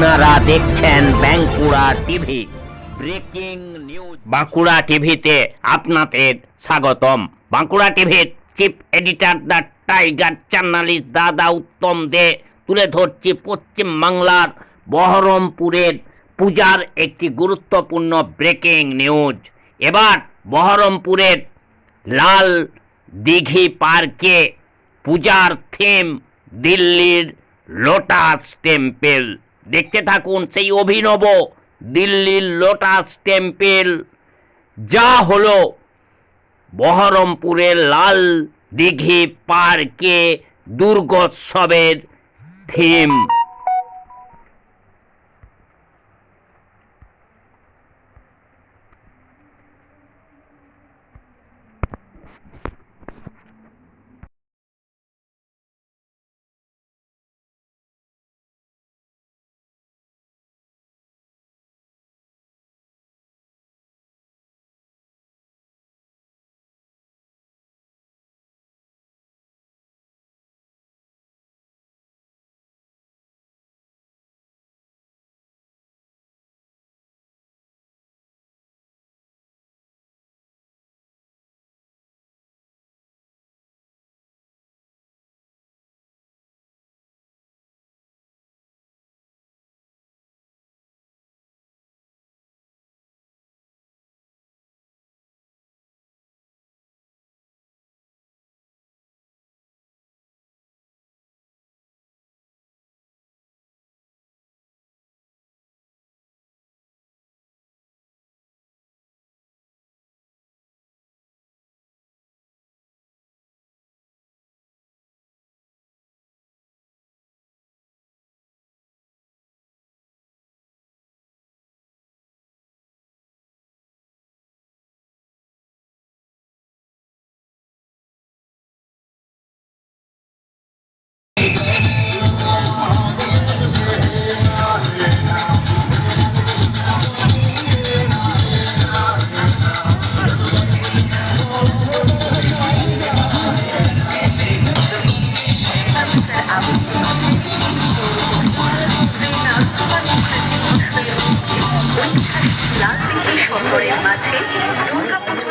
আপনারা দেখছেন Bankura TV. Breaking news. Bankura টিভিতে আপনাদের স্বাগতম। বাঁকুড়া টিভির chief editor the tiger journalist দাদা উত্তম দে তুলে ধরছি পশ্চিম বাংলার বহরমপুরের পূজার একটি গুরুত্বপূর্ণ ব্রেকিং নিউজ। এবার বহরমপুরের লাল দিঘি পার্কে পূজার থিম দিল্লির লোটাস টেম্পেল। দেখতে থাকুন সেই অভিনব দিল্লির লোটাস টেম্পেল। যা হলো বহরমপুরের লাল দিঘি পার্কে দুর্গোৎসবের থিম। করে আছে দুর্গাপুজো